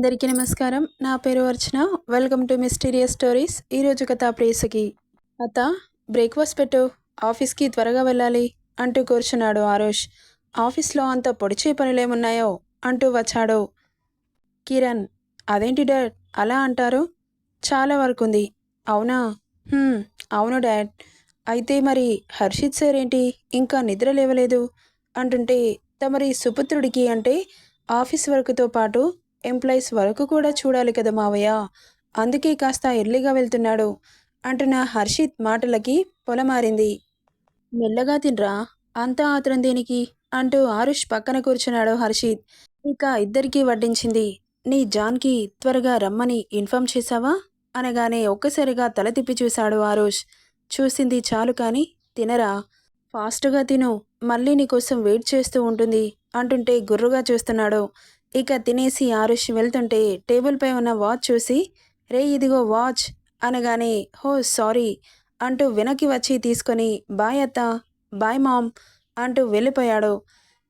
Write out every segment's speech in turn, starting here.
అందరికీ నమస్కారం. నా పేరు Archana. Welcome to mysterious stories ఈరోజు కథ ప్రేసకి. అత్త బ్రేక్ఫాస్ట్ పెట్టు. ఆఫీస్కి త్వరగా వెళ్ళాలి అంటూ కూర్చున్నాడు ఆరోష్. ఆఫీస్లో అంత పొడిచే పనులేమున్నాయో అంటూ వచ్చాడు. కిరణ్ అదేంటి డాడ్? అలా అంటారు? చాలా వరకు ఉంది. అవునా? అవును డాడ్. అయితే మరి హర్షిత్ సార్ ఏంటి? ఇంకా నిద్ర లేవలేదు? అంటుంటే తమరి సుపుత్రుడికి అంటే ఆఫీస్ వర్క్తో పాటు ఎంప్లాయీస్ వరకు కూడా చూడాలి కదా మావయ్య. అందుకే కాస్త ఎర్లీగా వెళ్తున్నాడు. అంటున్న హర్షిత్ మాటలకి పొలమారింది. మెల్లగా తినరా అంతా ఆత్రం దేనికి? అంటూ ఆరుష్ పక్కన కూర్చున్నాడు హర్షిత్. ఇక ఇద్దరికీ వడ్డించింది. నీ జాన్కి త్వరగా రమ్మని ఇన్ఫామ్ చేశావా? అనగానే ఒక్కసారిగా తల తిప్పి చూశాడు ఆరుష్. చూసింది చాలు కానీ తినరా? ఫాస్ట్గా తిను మళ్ళీ నీకోసం వెయిట్ చేస్తూ ఉంటుంది అంటుంటే గుర్రుగా చూస్తున్నాడు. ఇక తినేసి ఆరుష్ వెళ్తుంటే టేబుల్పై ఉన్న వాచ్ చూసి రే ఇదిగో వాచ్ అనగానే హో సారీ అంటూ వెనక్కి వచ్చి తీసుకొని బాయ్ అత్త బాయ్ మామ్ అంటూ వెళ్ళిపోయాడు.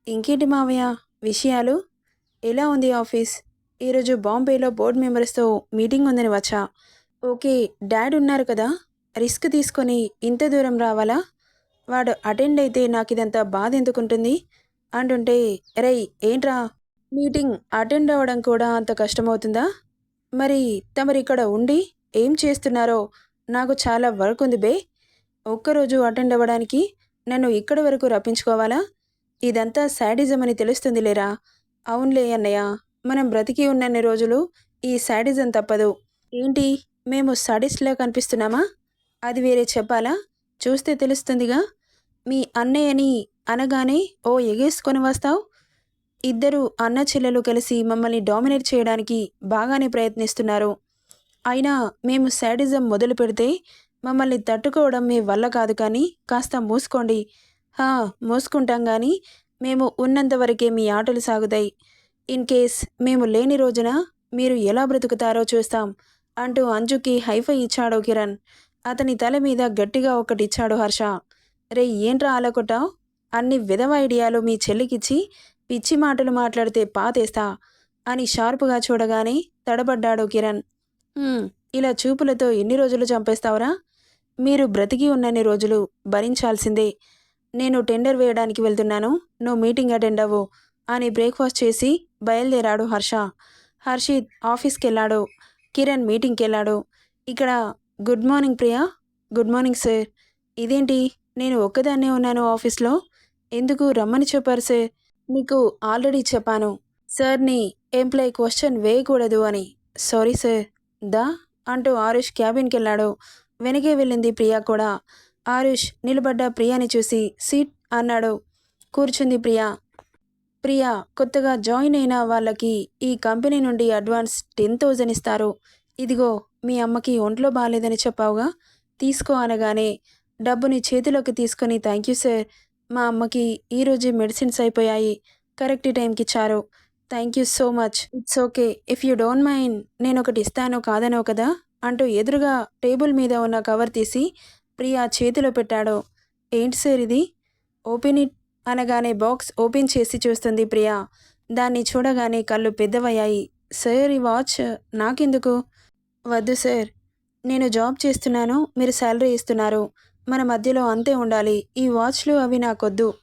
ఇంకేంటి మావయ్య విషయాలు? ఎలా ఉంది ఆఫీస్? ఈరోజు బాంబేలో బోర్డు మెంబర్స్తో మీటింగ్ ఉందని వచ్చా. ఓకే డాడ్ ఉన్నారు కదా రిస్క్ తీసుకొని ఇంత దూరం రావాలా? వాడు అటెండ్ అయితే నాకు ఇదంతా బాధ ఎందుకుంటుంది అంటుంటే రేయ్ ఏంట్రా? మీటింగ్ అటెండ్ అవ్వడం కూడా అంత కష్టమవుతుందా? మరి తమరు ఇక్కడ ఉండి ఏం చేస్తున్నారో నాకు చాలా వర్క్ ఉంది బే. ఒక్కరోజు అటెండ్ అవ్వడానికి నన్ను ఇక్కడి వరకు రప్పించుకోవాలా? ఇదంతా శాడిజం అని తెలుస్తుంది లేరా? అవునులే అన్నయ్య మనం బ్రతికి ఉన్నన్ని రోజులు ఈ శాడిజం తప్పదు. ఏంటి మేము సాడిస్ట్లా కనిపిస్తున్నామా? అది వేరే చెప్పాలా? చూస్తే తెలుస్తుందిగా. మీ అన్నయ్యని అనగానే ఓ ఎగేసుకొని వస్తావు? ఇద్దరు అన్న చెల్లెలు కలిసి మమ్మల్ని డామినేట్ చేయడానికి బాగానే ప్రయత్నిస్తున్నారు. అయినా మేము శాడిజం మొదలు పెడితే మమ్మల్ని తట్టుకోవడం మీ వల్ల కాదు కానీ కాస్త మూసుకోండి. హా మూసుకుంటాం కానీ మేము ఉన్నంత వరకే మీ ఆటలు సాగుతాయి. ఇన్ కేస్ మేము లేని రోజున మీరు ఎలా బ్రతుకుతారో చూస్తాం అంటూ అంజుకి హైఫై ఇచ్చాడు కిరణ్. అతని తల మీద గట్టిగా ఒకటి ఇచ్చాడు హర్ష. రే ఏంట్రా అలా అన్ని విధవ ఐడియాలు మీ చెల్లికిచ్చి పిచ్చి మాటలు మాట్లాడితే పాతేస్తా అని షార్పుగా చూడగానే తడబడ్డాడు కిరణ్. ఇలా చూపులతో ఎన్ని రోజులు చంపేస్తావురా? మీరు బ్రతికి ఉన్నన్ని రోజులు భరించాల్సిందే. నేను టెండర్ వేయడానికి వెళ్తున్నాను. నువ్వు మీటింగ్ అటెండ్ అవ్వు అని బ్రేక్ఫాస్ట్ చేసి బయలుదేరాడు హర్ష. హర్షిత్ ఆఫీస్కి వెళ్ళాడు కిరణ్ మీటింగ్కి వెళ్ళాడు ఇక్కడ good morning Priya. Good morning sir. ఇదేంటి? నేను ఒక్కదాన్నే ఉన్నాను ఆఫీస్లో. ఎందుకు రమ్మని చెప్పారు సార్? మీకు ఆల్రెడీ చెప్పాను. సార్ని ఎంప్లాయ్ క్వశ్చన్ వేయకూడదు అని. సారీ సార్ దా అంటూ ఆరుష్ క్యాబిన్కి వెళ్ళాడు వెనకే వెళ్ళింది ప్రియా కూడా. ఆరుష్ నిలబడ్డ ప్రియాని చూసి సీట్ అన్నాడు. కూర్చుంది ప్రియా. ప్రియా కొత్తగా జాయిన్ అయిన వాళ్ళకి ఈ కంపెనీ నుండి అడ్వాన్స్ టెన్ థౌజండ్ ఇస్తారు. ఇదిగో మీ అమ్మకి ఒంట్లో బాగాలేదని చెప్పావుగా? తీసుకో అనగానే డబ్బుని చేతిలోకి తీసుకొని థ్యాంక్ యూ సార్ మా అమ్మకి ఈరోజే మెడిసిన్స్ అయిపోయాయి. కరెక్ట్ టైంకి ఇచ్చారు. Thank you so much. It's okay. If you don't mind నేను ఒకటి ఇస్తాను కాదనో కదా? అంటూ ఎదురుగా టేబుల్ మీద ఉన్న కవర్ తీసి ప్రియా చేతిలో పెట్టాడు. ఏంటి సార్ ఇది? ఓపెన్ ఇట్ అనగానే బాక్స్ ఓపెన్ చేసి చూస్తుంది ప్రియా. దాన్ని చూడగానే కళ్ళు పెద్దవయ్యాయి. సార్ ఈ వాచ్ నాకెందుకు? వద్దు సార్. నేను జాబ్ చేస్తున్నాను. మీరు శాలరీ ఇస్తున్నారు. మన మధ్యలో అంతే ఉండాలి. ఈ వాచ్లు అవి నాకొద్దు.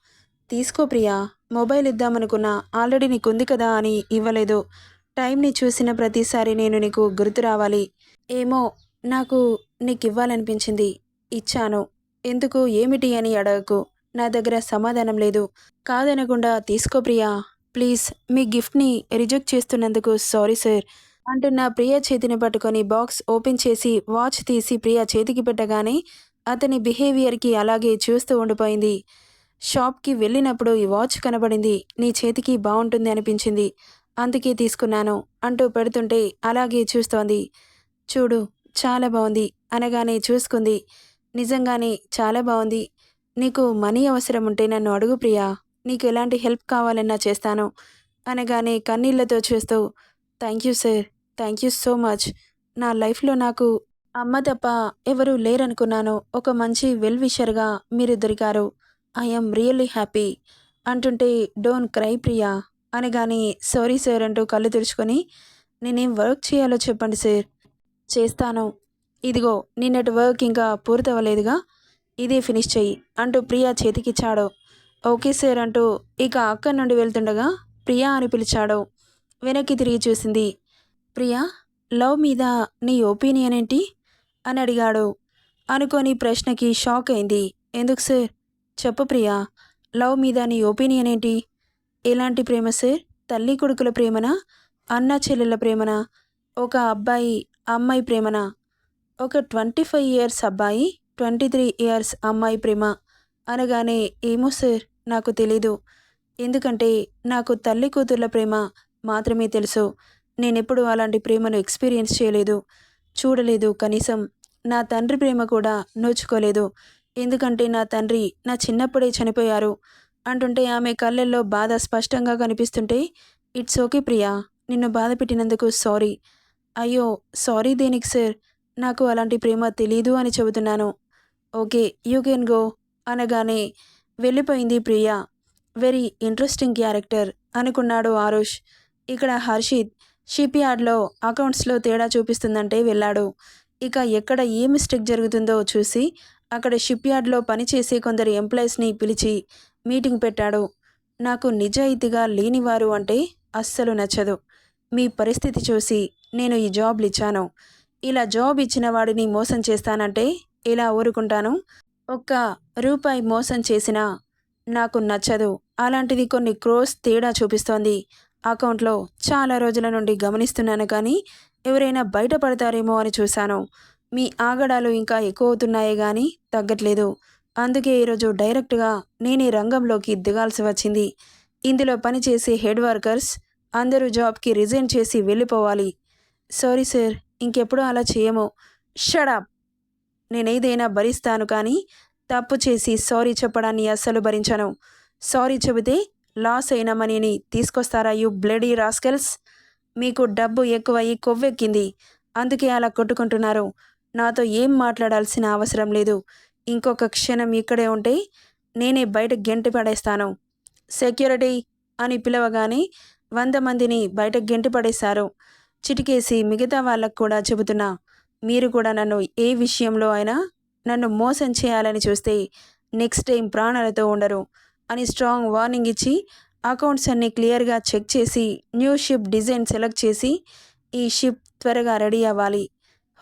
తీసుకో ప్రియా. మొబైల్ ఇద్దామనుకున్నా ఆల్రెడీ నీకుంది కదా అని ఇవ్వలేదు. టైంని చూసిన ప్రతిసారి నేను నీకు గుర్తు రావాలి. ఏమో నాకు నీకు ఇవ్వాలనిపించింది ఇచ్చాను. ఎందుకు ఏమిటి అని అడగకు. నా దగ్గర సమాధానం లేదు. కాదనకుండా తీసుకో ప్రియా. ప్లీజ్ మీ గిఫ్ట్ని రిజెక్ట్ చేస్తున్నందుకు సారీ సార్. అంటున్న ప్రియ చేతిని పట్టుకొని బాక్స్ ఓపెన్ చేసి వాచ్ తీసి ప్రియ చేతికి పెట్టగానే అతని బిహేవియర్కి అలాగే చూస్తూ ఉండిపోయింది. షాప్కి వెళ్ళినప్పుడు ఈ వాచ్ కనబడింది. నీ చేతికి బాగుంటుంది అనిపించింది. అందుకే తీసుకున్నాను అంటూ పెడుతుంటే అలాగే చూస్తోంది. చూడు చాలా బాగుంది అనగానే చూసుకుంది. నిజంగానే చాలా బాగుంది నీకు మనీ అవసరం ఉంటే నన్ను అడుగు ప్రియా. నీకు ఎలాంటి హెల్ప్ కావాలన్నా చేస్తాను అనగానే కన్నీళ్ళతో చూస్తూ thank you sir. Thank you so much. నా లైఫ్లో నాకు అమ్మ తప్ప ఎవరూ లేరనుకున్నాను. ఒక మంచి వెల్ విషర్గా మీరు దొరికారు ఐఎమ్ రియల్లీ హ్యాపీ అంటుంటే డోంట్ క్రై ప్రియా అనగానే సారీ సార్ అంటూ కళ్ళు తెరుచుకొని నేనేం వర్క్ చేయాలో చెప్పండి సార్. చేస్తాను. ఇదిగో నిన్నటి వర్క్ ఇంకా పూర్తవ్వలేదుగా ఇదే ఫినిష్ చెయ్యి అంటూ ప్రియా చేతికిచ్చాడు. ఓకే సార్ అంటూ ఇక అక్కడి నుండి వెళ్తుండగా ప్రియా అని పిలిచాడు. వెనక్కి తిరిగి చూసింది ప్రియా లవ్ మీద నీ ఒపీనియన్ ఏంటి? అని అడిగాడు. అనుకోని ప్రశ్నకి షాక్ అయింది. ఎందుకు సార్? చెప్పు ప్రియా. లవ్ మీద నీ ఒపీనియన్ ఏంటి? ఎలాంటి ప్రేమ సార్? తల్లి కొడుకుల ప్రేమనా? అన్న చెల్లెల ప్రేమనా? ఒక అబ్బాయి అమ్మాయి ప్రేమనా? ఒక ట్వంటీ ఫైవ్ ఇయర్స్ అబ్బాయి ట్వంటీ త్రీ ఇయర్స్ అమ్మాయి ప్రేమ? అనగానే ఏమో సార్ నాకు తెలీదు. ఎందుకంటే నాకు తల్లి కూతుర్ల ప్రేమ మాత్రమే తెలుసు. నేనెప్పుడు అలాంటి ప్రేమను ఎక్స్పీరియన్స్ చేయలేదు. చూడలేదు కనీసం నా తండ్రి ప్రేమ కూడా నోచుకోలేదు. ఎందుకంటే నా తండ్రి నా చిన్నప్పుడే చనిపోయారు. అంటుంటే ఆమె కళ్ళల్లో బాధ స్పష్టంగా కనిపిస్తుంటే ఇట్స్ ఓకే ప్రియా నిన్ను బాధ పెట్టినందుకు సారీ. అయ్యో సారీ దేనికి సార్? నాకు అలాంటి ప్రేమ తెలీదు అని చెబుతున్నాను. ఓకే యూ కెన్ గో అనగానే వెళ్ళిపోయింది ప్రియా వెరీ ఇంట్రెస్టింగ్ క్యారెక్టర్ అనుకున్నాడు ఆరుష్. ఇక్కడ హర్షిత్ షిప్ యార్డ్లో అకౌంట్స్లో తేడా చూపిస్తుందంటే వెళ్ళాడు. ఇక ఎక్కడ ఏ మిస్టేక్ జరుగుతుందో చూసి అక్కడ షిప్ యార్డ్లో పనిచేసే కొందరు ఎంప్లాయీస్ని పిలిచి మీటింగ్ పెట్టాడు. నాకు నిజాయితీగా లేనివారు అంటే అస్సలు నచ్చదు. మీ పరిస్థితి చూసి నేను ఈ జాబ్లు ఇచ్చాను. ఇలా జాబ్ ఇచ్చిన వాడిని మోసం చేస్తానంటే ఇలా ఊరుకుంటాను? ఒక్క రూపాయి మోసం చేసినా నాకు నచ్చదు. అలాంటిది కొన్ని క్రోస్ తేడా చూపిస్తోంది. అకౌంట్లో చాలా రోజుల నుండి గమనిస్తున్నాను కానీ ఎవరైనా బయటపడతారేమో అని చూశాను. మీ ఆగడాలు ఇంకా ఎక్కువ అవుతున్నాయే కానీ తగ్గట్లేదు. అందుకే ఈరోజు డైరెక్ట్గా నేనే రంగంలోకి దిగాల్సి వచ్చింది. ఇందులో పనిచేసే హెడ్ వర్కర్స్ అందరూ జాబ్కి రిజైన్ చేసి వెళ్ళిపోవాలి. సారీ సార్ ఇంకెప్పుడు అలా చేయము. షడప్ నేనేదైనా భరిస్తాను కానీ తప్పు చేసి సారీ చెప్పడాన్ని అస్సలు భరించను. సారీ చెబితే లాస్ అయిన మనీని తీసుకొస్తారా యు బ్లడీ రాస్కెల్స్? మీకు డబ్బు ఎక్కువయ్యి కొవ్వెక్కింది. అందుకే అలా కొట్టుకుంటున్నారు. నాతో ఏం మాట్లాడాల్సిన అవసరం లేదు. ఇంకొక క్షణం ఇక్కడే ఉంటే నేనే బయట గెంటి పడేస్తాను. సెక్యూరిటీ అని పిలవగానే వంద మందిని బయట గెంటి పడేశారు. చిటికేసి మిగతా వాళ్ళకు కూడా చెబుతున్నా మీరు కూడా నన్ను ఏ విషయంలో అయినా నన్ను మోసం చేయాలని చూస్తే నెక్స్ట్ టైం ప్రాణాలతో ఉండరు అని స్ట్రాంగ్ వార్నింగ్ ఇచ్చి అకౌంట్స్ అన్ని క్లియర్గా చెక్ చేసి న్యూ షిప్ డిజైన్ సెలెక్ట్ చేసి ఈ షిప్ త్వరగా రెడీ అవ్వాలి.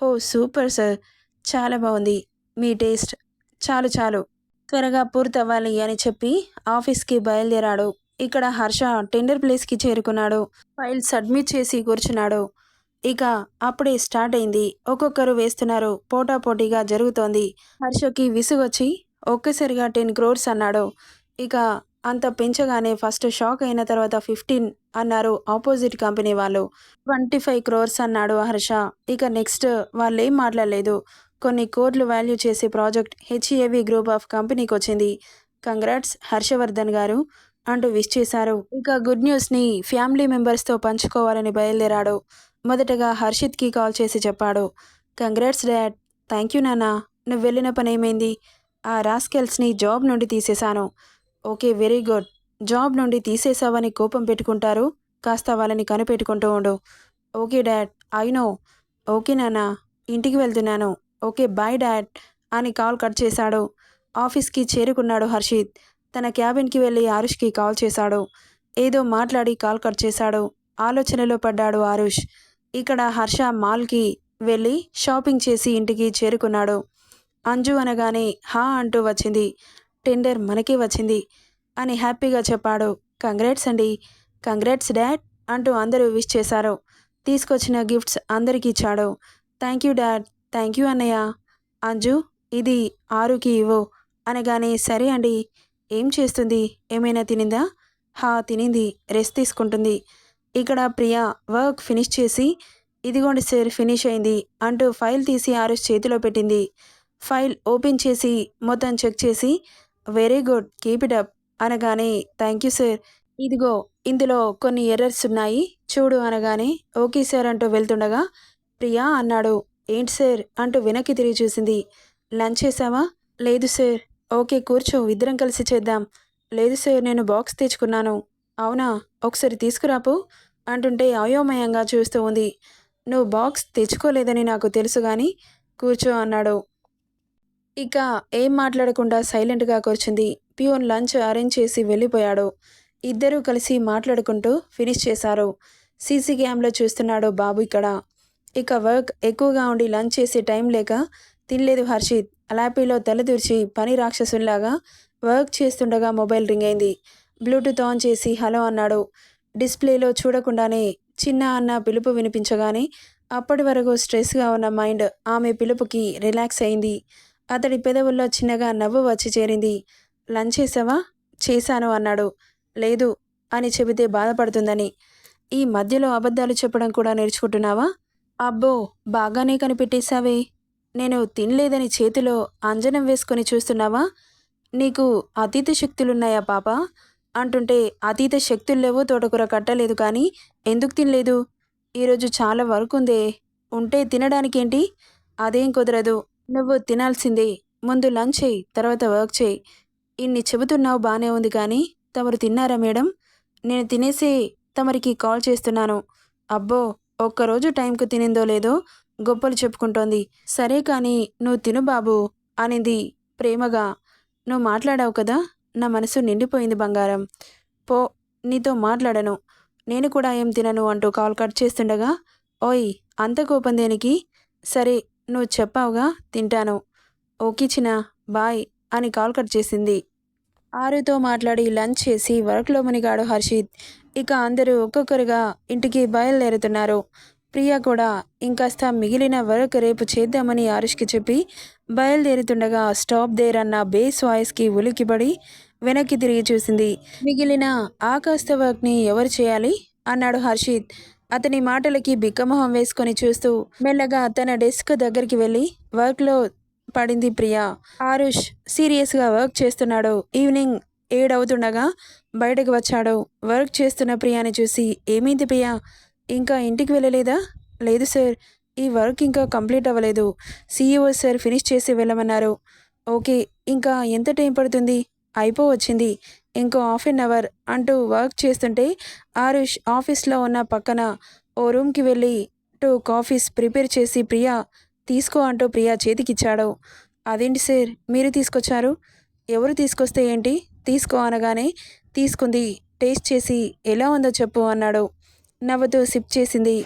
హో సూపర్ సార్. చాలా బాగుంది. మీ టేస్ట్. చాలు చాలు. త్వరగా పూర్తవ్వాలి అని చెప్పి ఆఫీస్కి బయలుదేరాడు. ఇక్కడ హర్ష టెండర్ ప్లేస్కి చేరుకున్నాడు. ఫైల్ సబ్మిట్ చేసి కూర్చున్నాడు. ఇక అప్పుడే స్టార్ట్ అయింది. ఒక్కొక్కరు వేస్తున్నారు. పోటాపోటీగా జరుగుతోంది. హర్షకి విసుగొచ్చి ఒక్కసారిగా టెన్ క్రోర్స్ అన్నాడు. ఇక అంత పెంచగానే ఫస్ట్ షాక్ అయిన తర్వాత ఫిఫ్టీన్ అన్నారు ఆపోజిట్ కంపెనీ వాళ్ళు. ట్వంటీ ఫైవ్ క్రోర్స్ అన్నాడు హర్ష. ఇక నెక్స్ట్ వాళ్ళు ఏం మాట్లాడలేదు. కొన్ని కోట్లు వాల్యూ చేసే ప్రాజెక్ట్ హెచ్ఏవి గ్రూప్ ఆఫ్ కంపెనీకి వచ్చింది. కంగ్రాట్స్ హర్షవర్ధన్ గారు అంటూ విష్ చేశారు. ఇక గుడ్ న్యూస్ని ఫ్యామిలీ మెంబర్స్తో పంచుకోవాలని బయలుదేరాడు. మొదటగా హర్షిత్కి కాల్ చేసి చెప్పాడు. కంగ్రాట్స్ డాడ్ థ్యాంక్ యూ నాన్న. నువ్వు వెళ్ళిన పని ఏమైంది ఆ రాస్కెల్స్ని జాబ్ నుండి తీసేశాను. Okay very good. జాబ్ నుండి తీసేసావని కోపం పెట్టుకుంటారు. కాస్త వాళ్ళని కనిపెట్టుకుంటూ ఉండు. Okay dad. I know. Okay నాన్న. ఇంటికి వెళ్తున్నాను. ఓకే బాయ్ డాడ్ అని కాల్ కట్ చేశాడు. ఆఫీస్కి చేరుకున్నాడు హర్షిత్. తన క్యాబిన్కి వెళ్ళి ఆరుష్కి కాల్ చేశాడు. ఏదో మాట్లాడి కాల్ కట్ చేశాడు. ఆలోచనలో పడ్డాడు ఆరుష్. ఇక్కడ హర్ష మాల్కి వెళ్ళి షాపింగ్ చేసి ఇంటికి చేరుకున్నాడు. అంజు అనగానే హా అంటూ వచ్చింది. టెండర్ మనకే వచ్చింది అని హ్యాపీగా చెప్పాడు. కంగ్రాట్స్ అండి. కంగ్రాట్స్ డాడ్ అంటూ అందరూ విష్ చేశారు. తీసుకొచ్చిన గిఫ్ట్స్ అందరికీ ఇచ్చాడు. Thank you dad. Thank you అన్నయ్య. అంజు ఇది ఆరుకి ఇవ్వు. అనగానే సరే అండి. ఏం చేస్తుంది? ఏమైనా తినిందా? హా తినింది. రెస్ట్ తీసుకుంటుంది. ఇక్కడ ప్రియా వర్క్ ఫినిష్ చేసి ఇదిగోండి సార్ ఫినిష్ అయింది అంటూ ఫైల్ తీసి ఆరుష్ చేతిలో పెట్టింది. ఫైల్ ఓపెన్ చేసి మొత్తం చెక్ చేసి very good. Keep it up. అనగానే థ్యాంక్ యూ సార్. ఇదిగో ఇందులో కొన్ని ఎర్రర్స్ ఉన్నాయి. చూడు అనగానే ఓకే సార్ అంటూ వెళ్తుండగా ప్రియా అన్నాడు. ఏంటి సార్? అంటూ వెనక్కి తిరిగి చూసింది. లంచ్ చేసావా? లేదు సార్. ఓకే కూర్చో. ఇద్దరం కలిసి చేద్దాం. లేదు సార్ నేను బాక్స్ తెచ్చుకున్నాను. అవునా? ఒకసారి తీసుకురాపు? అంటుంటే అయోమయంగా చూస్తూ ఉంది. నువ్వు బాక్స్ తెచ్చుకోలేదని నాకు తెలుసు కానీ కూర్చో అన్నాడు. ఇక ఏం మాట్లాడకుండా సైలెంట్గా కూర్చుంది. పియోన్ లంచ్ అరేంజ్ చేసి వెళ్ళిపోయాడు. ఇద్దరూ కలిసి మాట్లాడుకుంటూ ఫినిష్ చేశారు. సీసీ క్యామ్లో చూస్తున్నాడు బాబు ఇక్కడ. ఇక వర్క్ ఎక్కువగా ఉండి లంచ్ చేసే టైం లేక తినలేదు హర్షిత్. అలాపీలో తలదూర్చి పని రాక్షసుల్లాగా వర్క్ చేస్తుండగా మొబైల్ రింగ్ అయింది. బ్లూటూత్ ఆన్ చేసి హలో అన్నాడు. డిస్ప్లేలో చూడకుండానే చిన్న అన్న పిలుపు వినిపించగానే అప్పటి వరకు స్ట్రెస్గా ఉన్న మైండ్ ఆమె పిలుపుకి రిలాక్స్ అయింది. అతడి పెదవుల్లో చిన్నగా నవ్వు వచ్చి చేరింది. లంచ్ చేసావా? చేశాను అన్నాడు. లేదు అని చెబితే బాధపడుతుందని. ఈ మధ్యలో అబద్ధాలు చెప్పడం కూడా నేర్చుకుంటున్నావా? అబ్బో బాగానే కనిపెట్టేశావే. నేను తినలేదని చేతిలో అంజనం వేసుకొని చూస్తున్నావా? నీకు అతీత శక్తులున్నాయా పాప? అంటుంటే అతీత శక్తులు లేవు తోటకూర కట్టలేదు కానీ ఎందుకు తినలేదు? ఈరోజు చాలా వర్క్ ఉందే. ఉంటే తినడానికేంటి? అదేం కుదరదు. నువ్వు తినాల్సిందే. ముందు లంచ్ చేయి తర్వాత వర్క్ చేయి ఇన్ని చెబుతున్నావు బాగానే ఉంది కానీ తమరు తిన్నారా మేడం? నేను తినేసి తమరికి కాల్ చేస్తున్నాను. అబ్బో ఒక్కరోజు టైంకు తినిందో లేదో గొప్పలు చెప్పుకుంటోంది. సరే కానీ నువ్వు తిను బాబు అనింది ప్రేమగా. నువ్వు మాట్లాడావు కదా నా మనసు నిండిపోయింది బంగారం. పో నీతో మాట్లాడను. నేను కూడా ఏం తినను అంటూ కాల్ కట్ చేస్తుండగా ఓయ్ అంత కోపం దేనికి? సరే నువ్వు చెప్పావుగా తింటాను. ఓకే బాయ్ అని కాల్ కట్ చేసింది. ఆరుతో మాట్లాడి లంచ్ చేసి వర్క్లో మునిగాడు హర్షిత్. ఇక అందరూ ఒక్కొక్కరుగా ఇంటికి బయలుదేరుతున్నారు. ప్రియా కూడా ఇంకాస్త మిగిలిన వర్క్ రేపు చేద్దామని ఆరుష్కి చెప్పి బయలుదేరుతుండగా స్టాప్ దేర్ అన్న బేస్ వాయిస్కి ఉలిక్కిపడి వెనక్కి తిరిగి చూసింది. మిగిలిన ఆ కాస్త వర్క్ని ఎవరు చేయాలి? అన్నాడు హర్షిత్. అతని మాటలకి బిక్కమొహం వేసుకొని చూస్తూ మెల్లగా తన డెస్క్ దగ్గరికి వెళ్ళి వర్క్లో పడింది ప్రియా. ఆరుష్ సీరియస్గా వర్క్ చేస్తున్నాడు. ఈవినింగ్ ఏడవుతుండగా బయటకు వచ్చాడు. వర్క్ చేస్తున్న ప్రియాని చూసి ఏమైంది ప్రియా? ఇంకా ఇంటికి వెళ్ళలేదా? లేదు సార్ ఈ వర్క్ ఇంకా కంప్లీట్ అవ్వలేదు. సీఈఓ సార్ ఫినిష్ చేసి వెళ్ళమన్నారు. ఓకే ఇంకా ఎంత టైం పడుతుంది? అయిపో వచ్చింది. ఇంకో హాఫ్ అన్ అవర్ అంటూ వర్క్ చేస్తుంటే ఆరుష్ ఆఫీస్లో ఉన్న పక్కన ఓ రూమ్కి వెళ్ళి టూ కాఫీస్ ప్రిపేర్ చేసి ప్రియా తీసుకో అంటూ ప్రియా చేతికిచ్చాడు. అదేంటి సార్? మీరు తీసుకొచ్చారు? ఎవరు తీసుకొస్తే ఏంటి? తీసుకో అనగానే తీసుకుంది. టేస్ట్ చేసి ఎలా ఉందో చెప్పు అన్నాడు. నవ్వుతూ సిప్ చేసింది.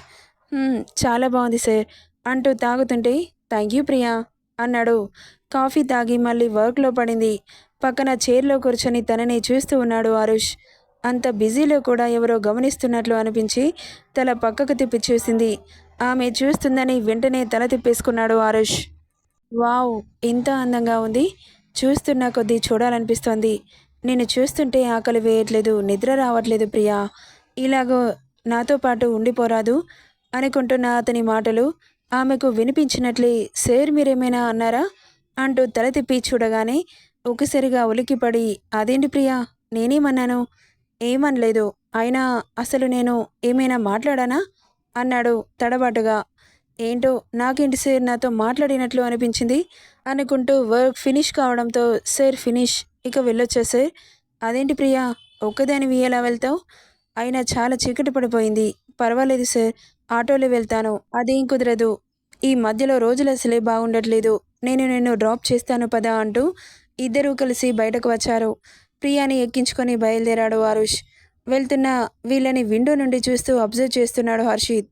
చాలా బాగుంది సార్ అంటూ తాగుతుంటే థ్యాంక్ యూ ప్రియా అన్నాడు. కాఫీ తాగి మళ్ళీ వర్క్లో పడింది. పక్కన చైర్లో కూర్చొని తనని చూస్తూ ఉన్నాడు ఆరుష్. అంత బిజీలో కూడా ఎవరో గమనిస్తున్నట్లు అనిపించి తల పక్కకు తిప్పి చూసింది. ఆమె చూస్తుందని వెంటనే తల తిప్పేసుకున్నాడు ఆరుష్. వావ్ ఇంత అందంగా ఉంది. చూస్తున్న కొద్దీ చూడాలనిపిస్తోంది. నేను చూస్తుంటే ఆకలి వేయట్లేదు నిద్ర రావట్లేదు ప్రియా. ఇలాగో నాతో పాటు ఉండిపోరాదు అనుకుంటున్న అతని మాటలు ఆమెకు వినిపించినట్లే సార్ మీరేమైనా అన్నారా? అంటూ తల తిప్పి చూడగానే ఒకసారిగా ఉలిక్కిపడి అదేంటి ప్రియా? నేనేమన్నాను? ఏమనలేదు. అయినా అసలు నేను ఏమైనా మాట్లాడానా? అన్నాడు తడబాటుగా. ఏంటో నాకేంటి సార్ నాతో మాట్లాడినట్లు అనిపించింది? అనుకుంటూ వర్క్ ఫినిష్ కావడంతో సార్ ఫినిష్. ఇక వెళ్ళొచ్చా సార్? అదేంటి ప్రియా? ఒక్కదానివి ఎలా వెళ్తావు? అయినా చాలా చీకటి పడిపోయింది. పర్వాలేదు సార్ ఆటోలో వెళ్తాను. అదేం కుదరదు. ఈ మధ్యలో రోజులు అసలే బాగుండట్లేదు. నేను నిన్ను డ్రాప్ చేస్తాను పదా అంటూ ఇద్దరూ కలిసి బయటకు వచ్చారు. ప్రియాని ఎక్కించుకొని బయలుదేరాడు ఆరుష్. వెళ్తున్న వీళ్ళని విండో నుండి చూస్తూ అబ్జర్వ్ చేస్తున్నాడు హర్షిత్.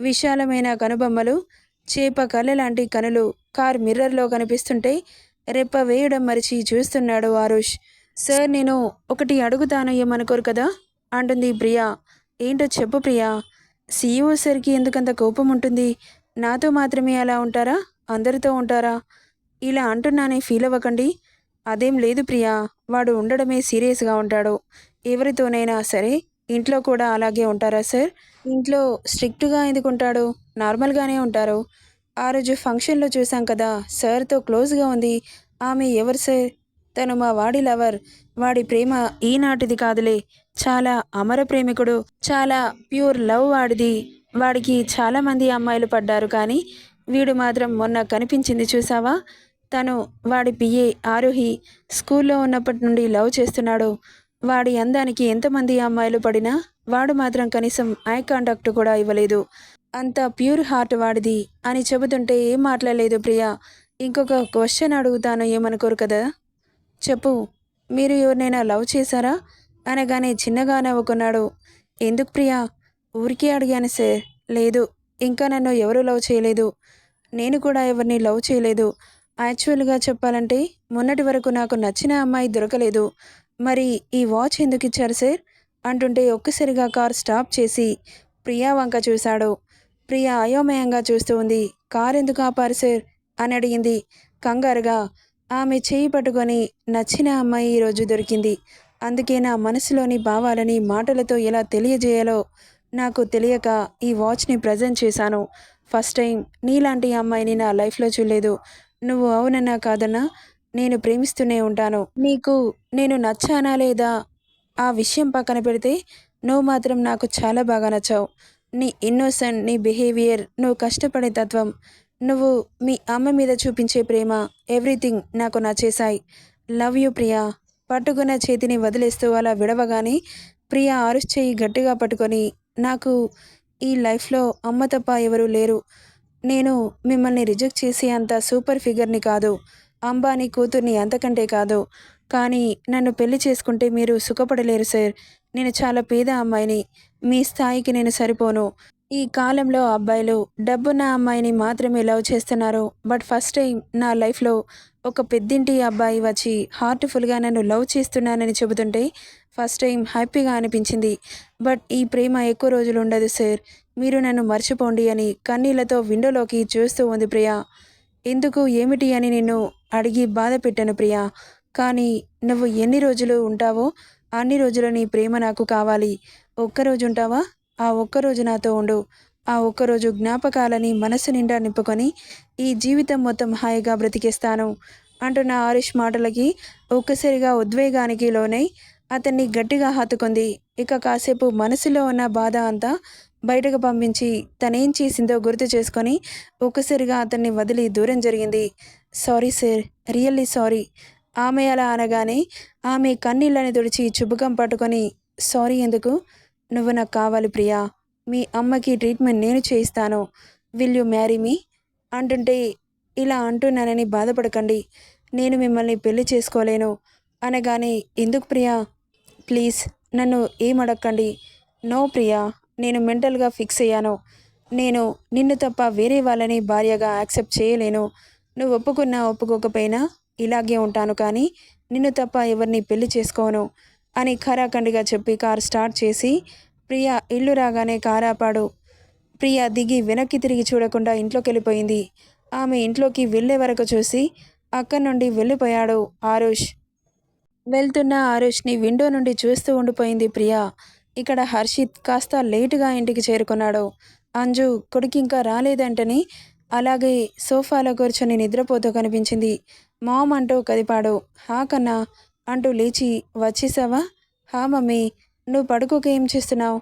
విశాలమైన కనుబొమ్మలు చేప కళ్ళ లాంటి కనులు కార్ మిర్రర్లో కనిపిస్తుంటే రెప్ప వేయడం మరిచి చూస్తున్నాడు ఆరుష్. సార్ నేను ఒకటి అడుగుతాను ఏమనుకోరు కదా? అంటుంది ప్రియా. ఏంటో చెప్పు ప్రియా. సీఈఓ సార్కి ఎందుకంత కోపం ఉంటుంది? నాతో మాత్రమే అలా ఉంటారా? అందరితో ఉంటారా? ఇలా అంటున్నానే ఫీల్ అవ్వకండి. అదేం లేదు ప్రియా. వాడు ఉండడమే సీరియస్గా ఉంటాడు. ఎవరితోనైనా సరే ఇంట్లో కూడా అలాగే ఉంటారా సార్? ఇంట్లో స్ట్రిక్ట్గా ఎందుకు ఉంటాడు? నార్మల్గానే ఉంటారు. ఆ రోజు ఫంక్షన్లో చూసాం కదా సార్తో క్లోజ్గా ఉంది. ఆమె ఎవరు సార్? తను మా వాడి లవర్. వాడి ప్రేమ ఈనాటిది కాదులే. చాలా అమర ప్రేమికుడు. చాలా ప్యూర్ లవ్ వాడిది. వాడికి చాలామంది అమ్మాయిలు పడ్డారు కానీ వీడు మాత్రం మొన్న కనిపించింది చూసావా? తను వాడి పిఏ ఆరోహి స్కూల్లో ఉన్నప్పటి నుండి లవ్ చేస్తున్నాడు. వాడి అందానికి ఎంతమంది అమ్మాయిలు పడినా వాడు మాత్రం కనీసం ఐ కాంటాక్ట్ కూడా ఇవ్వలేదు. అంత ప్యూర్ హార్ట్ వాడిది అని చెబుతుంటే ఏం మాట్లాడలేదు ప్రియా. ఇంకొక క్వశ్చన్ అడుగుతాను ఏమనుకోరు కదా? చెప్పు మీరు ఎవరినైనా లవ్ చేశారా? అనగానే చిన్నగా నవ్వుకున్నాడు. ఎందుకు ప్రియా? ఊరికే అడిగాను సార్. లేదు ఇంకా నన్ను ఎవరు లవ్ చేయలేదు. నేను కూడా ఎవరిని లవ్ చేయలేదు. యాక్చువల్గా చెప్పాలంటే మొన్నటి వరకు నాకు నచ్చిన అమ్మాయి దొరకలేదు. మరి ఈ వాచ్ ఎందుకు ఇచ్చారు సార్? అంటుంటే ఒక్కసారిగా కార్ స్టాప్ చేసి ప్రియా వంక చూశాడు. ప్రియా అయోమయంగా చూస్తూ ఉంది. కార్ ఎందుకు ఆపారు సార్? అని అడిగింది. కంగారుగా ఆమె చేయి పట్టుకొని నచ్చిన అమ్మాయి ఈరోజు దొరికింది. అందుకే నా మనసులోని భావాలని మాటలతో ఎలా తెలియజేయాలో నాకు తెలియక ఈ వాచ్ని ప్రజెంట్ చేశాను. ఫస్ట్ టైం నీలాంటి అమ్మాయిని నా లైఫ్లో చూడలేదు. నువ్వు అవునన్నా కాదన్నా నేను ప్రేమిస్తూనే ఉంటాను. నీకు నేను నచ్చానా లేదా? ఆ విషయం పక్కన పెడితే నువ్వు మాత్రం నాకు చాలా బాగా నచ్చావు. నీ ఇన్నోసెంట్ నీ బిహేవియర్ నువ్వు కష్టపడే తత్వం నువ్వు మీ అమ్మ మీద చూపించే ప్రేమ ఎవ్రీథింగ్ నాకు నచ్చేశాయి. Love you Priya. పట్టుకున్న చేతిని వదిలేస్తూ అలా విడవగానే ప్రియా ఆరుస్ చేయి గట్టిగా పట్టుకొని నాకు ఈ లైఫ్లో అమ్మ తప్ప ఎవరూ లేరు. నేను మిమ్మల్ని రిజెక్ట్ చేసే అంత సూపర్ ఫిగర్ని కాదు అంబానీ కూతుర్ని అంతకంటే కాదు. కానీ నన్ను పెళ్ళి చేసుకుంటే మీరు సుఖపడలేరు సార్. నేను చాలా పేద అమ్మాయిని. మీ స్థాయికి నేను సరిపోను. ఈ కాలంలో అబ్బాయిలు డబ్బున్న అమ్మాయిని మాత్రమే లవ్ చేస్తున్నారు. బట్ ఫస్ట్ టైం నా లైఫ్లో ఒక పెద్దింటి అబ్బాయి వచ్చి హార్ట్ఫుల్గా నన్ను లవ్ చేస్తున్నానని చెబుతుంటే ఫస్ట్ టైం హ్యాపీగా అనిపించింది. బట్ ఈ ప్రేమ ఎక్కువ రోజులు ఉండదు సార్. మీరు నన్ను మర్చిపోండి అని కన్నీళ్ళతో విండోలోకి చూస్తూ ఉంది ప్రియా. ఎందుకు ఏమిటి అని నిన్ను అడిగి బాధ పెట్టాను ప్రియా. కానీ నువ్వు ఎన్ని రోజులు ఉంటావో అన్ని రోజులు నీ ప్రేమ నాకు కావాలి. ఒక్కరోజు ఉంటావా? ఆ ఒక్కరోజు నాతో ఉండు. ఆ ఒక్కరోజు జ్ఞాపకాలని మనసు నిండా నింపుకొని ఈ జీవితం మొత్తం హాయిగా బ్రతికేస్తాను. అంటున్న ఆరిష్ మాటలకి ఒక్కసారిగా ఉద్వేగానికి లోనై అతన్ని గట్టిగా హత్తుకుంది. ఇక కాసేపు మనసులో ఉన్న బాధ అంతా బయటకు పంపించి తనేం చేసిందో గుర్తు చేసుకొని ఒక్కసారిగా అతన్ని వదిలి దూరం జరిగింది. Sorry sir really sorry. ఆమె అలా అనగానే ఆమె కన్నీళ్ళని తుడిచి చుబుకం పట్టుకొని సారీ ఎందుకు? నువ్వు నాకు కావాలి ప్రియా. మీ అమ్మకి ట్రీట్మెంట్ నేను చేయిస్తాను. Will you marry me? అంటుంటే ఇలా అంటున్నానని బాధపడకండి. నేను మిమ్మల్ని పెళ్ళి చేసుకోలేను. అనగానే ఎందుకు ప్రియా? ప్లీజ్ నన్ను ఏం నో ప్రియా. నేను మెంటల్గా ఫిక్స్ అయ్యాను. నేను నిన్ను తప్ప వేరే వాళ్ళని భార్యగా యాక్సెప్ట్ చేయలేను. నువ్వు ఒప్పుకున్నా ఒప్పుకోకపోయినా ఇలాగే ఉంటాను కానీ నిన్ను తప్ప ఎవరిని పెళ్ళి చేసుకోను అని ఖరాఖండిగా చెప్పి కారు స్టార్ట్ చేసి ప్రియా ఇల్లు రాగానే కారాపాడు ఆపాడు. ప్రియా దిగి వెనక్కి తిరిగి చూడకుండా ఇంట్లోకి వెళ్ళిపోయింది. ఆమె ఇంట్లోకి వెళ్ళే వరకు చూసి అక్కడి నుండి వెళ్ళిపోయాడు ఆరుష్. వెళ్తున్న ఆరుష్ని విండో నుండి చూస్తూ ఉండిపోయింది ప్రియా. ఇక్కడ హర్షిత్ కాస్త లేటుగా ఇంటికి చేరుకున్నాడు. అంజు కొడుకు ఇంకా రాలేదంటని అలాగే సోఫాలో కూర్చొని నిద్రపోతూ కనిపించింది. మామ్ అంటూ కదిపాడు. హా కన్నా అంటూ లేచి వచ్చేసావా? హా మమ్మీ నువ్వు పడుకోక ఏం చేస్తున్నావు?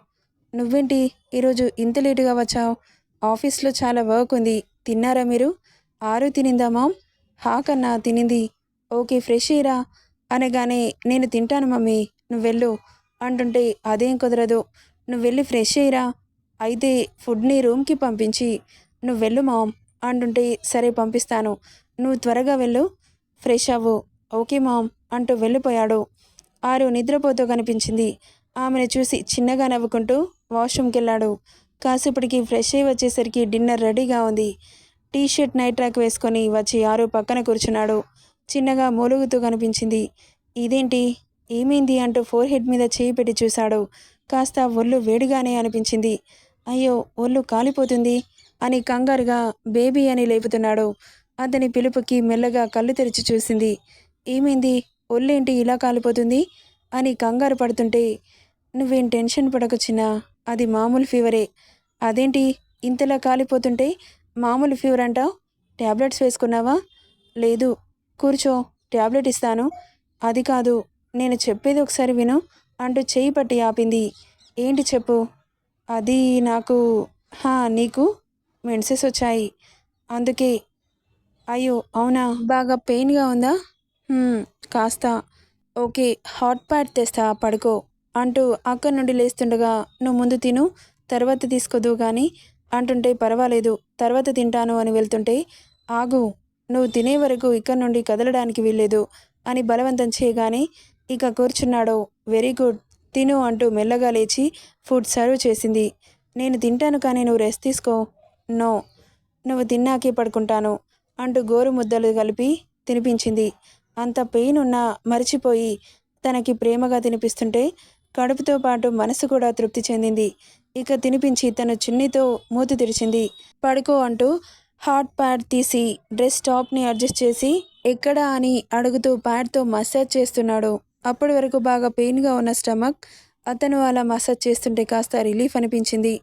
నువ్వేంటి ఈరోజు ఇంత లేటుగా వచ్చావు? ఆఫీస్లో చాలా వర్క్ ఉంది. తిన్నారా మీరు? ఆరు తినిందా మామ్? హా కన్నా తినింది. ఓకే ఫ్రెష్ అయ్యిరా. అనగానే నేను తింటాను మమ్మీ. నువ్వు వెళ్ళు. అంటుంటే అదేం కుదరదు. నువ్వు వెళ్ళి ఫ్రెష్ అయ్యిరా. అయితే ఫుడ్ని రూమ్కి పంపించి నువ్వు వెళ్ళు మామ్ అంటుంటే సరే పంపిస్తాను. నువ్వు త్వరగా వెళ్ళు. ఫ్రెష్ అవ్వు. ఓకే మామ్ అంటూ వెళ్ళిపోయాడు. ఆరు నిద్రపోతూ కనిపించింది. ఆమెను చూసి చిన్నగా నవ్వుకుంటూ వాష్రూమ్కి వెళ్ళాడు కాసేపటికి ఫ్రెష్ అయ్యి వచ్చేసరికి డిన్నర్ రెడీగా ఉంది. టీ షర్ట్ నైట్ ట్రాక్ వేసుకొని వచ్చి ఆరు పక్కన కూర్చున్నాడు. చిన్నగా మూలుగుతూ కనిపించింది. ఇదేంటి? ఏమైంది అంటూ ఫోర్ హెడ్ మీద చేయి పెట్టి చూశాడు. కాస్త ఒళ్ళు వేడిగానే అనిపించింది. అయ్యో ఒళ్ళు కాలిపోతుంది అని కంగారుగా బేబీ అని లేపుతున్నాడు. అతని పిలుపుకి మెల్లగా కళ్ళు తెరిచి చూసింది. ఏమైంది? ఒళ్ళేంటి ఇలా కాలిపోతుంది? అని కంగారు పడుతుంటే నువ్వేం టెన్షన్ పడకు చిన్నా అది మామూలు ఫీవరే. అదేంటి? ఇంతలా కాలిపోతుంటే మామూలు ఫీవర్ అంటావు? ట్యాబ్లెట్స్ వేసుకున్నావా? లేదు. కూర్చో ట్యాబ్లెట్ ఇస్తాను. అది కాదు. నేను చెప్పేది ఒకసారి విను. అంటూ చేయి పట్టి ఆపింది. ఏంటి చెప్పు? అది నాకు హా నీకు మెన్సెస్ వచ్చాయి. అందుకే. అయ్యో అవునా? బాగా పెయిన్గా ఉందా? కాస్త. ఓకే హాట్ ప్యాడ్ తెస్తా పడుకో అంటూ అక్కడి నుండి లేస్తుండగా నువ్వు ముందు తిను తర్వాత తీసుకోదు కానీ అంటుంటే పర్వాలేదు తర్వాత తింటాను అని వెళ్తుంటే ఆగు నువ్వు తినే వరకు ఇక్కడి నుండి కదలడానికి వీల్లేదు అని బలవంతం చేయగానే ఇక కూర్చున్నాడు. Very good. తిను అంటూ మెల్లగా లేచి ఫుడ్ సర్వ్ చేసింది. నేను తింటాను కానీ నువ్వు రెస్ట్ తీసుకో. నో. నువ్వు తిన్నాకే పడుకుంటాను అంటూ గోరు ముద్దలు కలిపి తినిపించింది. అంత పెయిన్ ఉన్నా మరిచిపోయి తనకి ప్రేమగా తినిపిస్తుంటే కడుపుతో పాటు మనసు కూడా తృప్తి చెందింది. ఇక తినిపించి తను చున్నీతో మూతి తెరిచింది పడుకో అంటూ హాట్ ప్యాడ్ తీసి డ్రెస్ టాప్ని అడ్జస్ట్ చేసి ఎక్కడా అని అడుగుతూ ప్యాడ్తో మసాజ్ చేస్తున్నాడు. అప్పటి వరకు బాగా పెయిన్గా ఉన్న స్టమక్ అతను అలా మసాజ్ చేస్తుంటే కాస్త రిలీఫ్ అనిపించింది.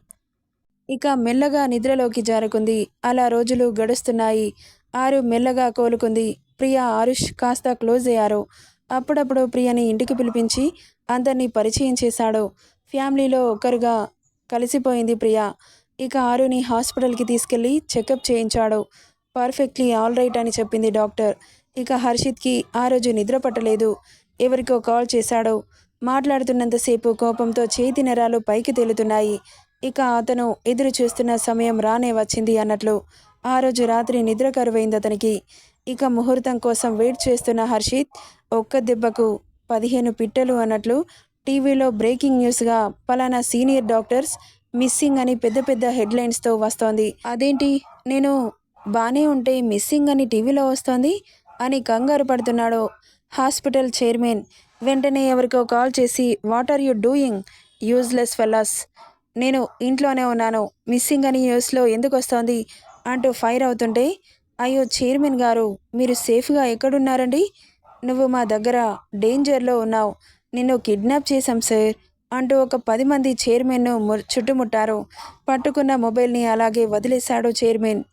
ఇక మెల్లగా నిద్రలోకి జారుకుంది. అలా రోజులు గడుస్తున్నాయి. ఆరు మెల్లగా కోలుకుంది. ప్రియా ఆరుష్ కాస్త క్లోజ్ అయ్యారు. అప్పుడప్పుడు ప్రియని ఇంటికి పిలిపించి అందరినీ పరిచయం చేశాడు. ఫ్యామిలీలో ఒకరుగా కలిసిపోయింది ప్రియా. ఇక ఆరుని హాస్పిటల్కి తీసుకెళ్ళి చెకప్ చేయించాడు. పర్ఫెక్ట్లీ ఆల్ రైట్ అని చెప్పింది డాక్టర్. ఇక హర్షిత్కి ఆ రోజు నిద్ర పట్టలేదు. ఎవరికో కాల్ చేశాడు. మాట్లాడుతున్నంతసేపు కోపంతో చేతి నెరాలు పైకి తేలుతున్నాయి. ఇక అతను ఎదురు చూస్తున్న సమయం రానే వచ్చింది అన్నట్లు ఆ రోజు రాత్రి నిద్ర కరువైంది అతనికి. ఇక ముహూర్తం కోసం వెయిట్ చేస్తున్న హర్షిత్ ఒక్క దెబ్బకు పదిహేను పిట్టలు అన్నట్లు టీవీలో బ్రేకింగ్ న్యూస్గా పలానా సీనియర్ డాక్టర్స్ మిస్సింగ్ అని పెద్ద పెద్ద హెడ్లైన్స్తో వస్తోంది. అదేంటి? నేను బానే ఉంటే మిస్సింగ్ అని టీవీలో వస్తోంది? అని కంగారు పడుతున్నాడు హాస్పిటల్ చైర్మన్. వెంటనే ఎవరికో కాల్ చేసి what are you doing? Useless fellows. నేను ఇంట్లోనే ఉన్నాను. మిస్సింగ్ అని న్యూస్లో ఎందుకు వస్తోంది? అంటూ ఫైర్ అవుతుంటే అయ్యో చైర్మన్ గారు మీరు సేఫ్గా ఎక్కడున్నారండి? నువ్వు మా దగ్గర డేంజర్లో ఉన్నావు. నిన్ను కిడ్నాప్ చేశాం సార్ అంటూ ఒక పది మంది చైర్మన్ను చుట్టుముట్టారు. పట్టుకున్న మొబైల్ని అలాగే వదిలేశాడు చైర్మన్.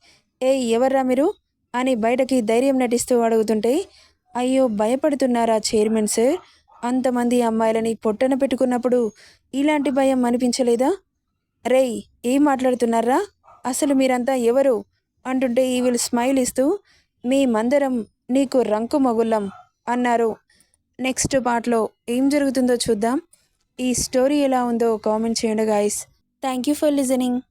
ఏ ఎవర్రా మీరు? అని బయటకి ధైర్యం నటిస్తూ అడుగుతుంటే అయ్యో భయపడుతున్నారా చైర్మన్ సార్? అంతమంది అమ్మాయిలని పొట్టన పెట్టుకున్నప్పుడు ఇలాంటి భయం అనిపించలేదా? రేయ్ ఏం మాట్లాడుతున్నారా? అసలు మీరంతా ఎవరు? అంటుంటే ఈ వీళ్ళు స్మైల్ ఇస్తూ మేమందరం నీకు రంకు మొగుళ్ళం అన్నారు. నెక్స్ట్ పార్ట్లో ఏం జరుగుతుందో చూద్దాం. ఈ స్టోరీ ఎలా ఉందో కామెంట్ చేయండి guys. Thank you for listening.